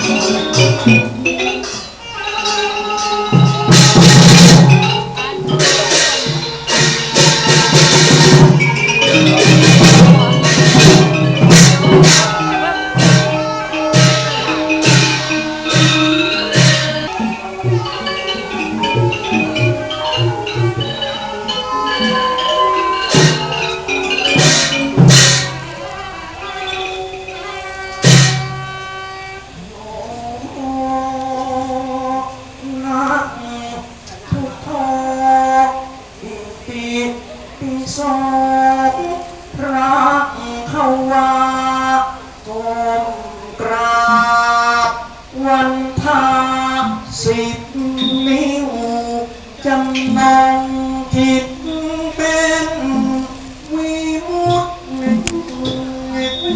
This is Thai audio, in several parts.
Thank you.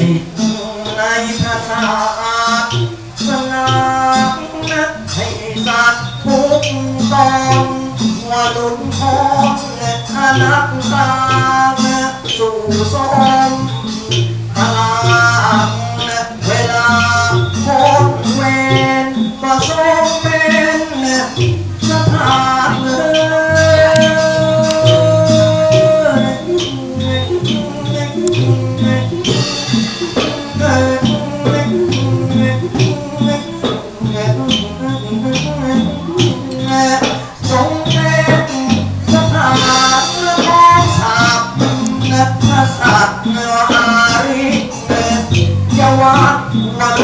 สิในพระธาตมให้สัตว์ทุกตอนว่าลุนทอนักตาสู่สมพลังเวลาพ้เวรประมเป็นสถา wa na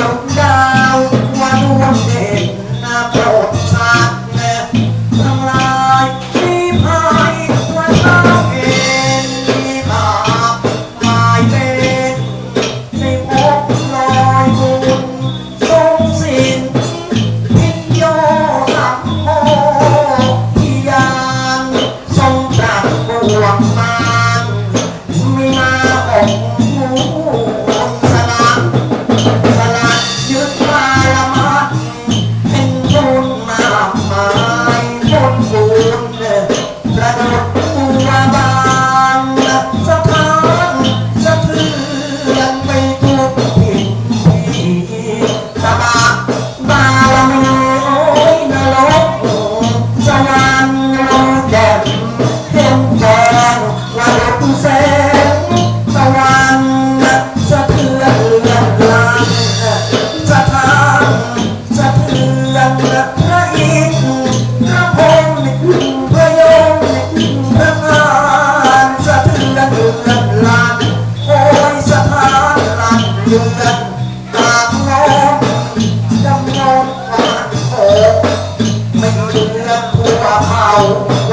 sol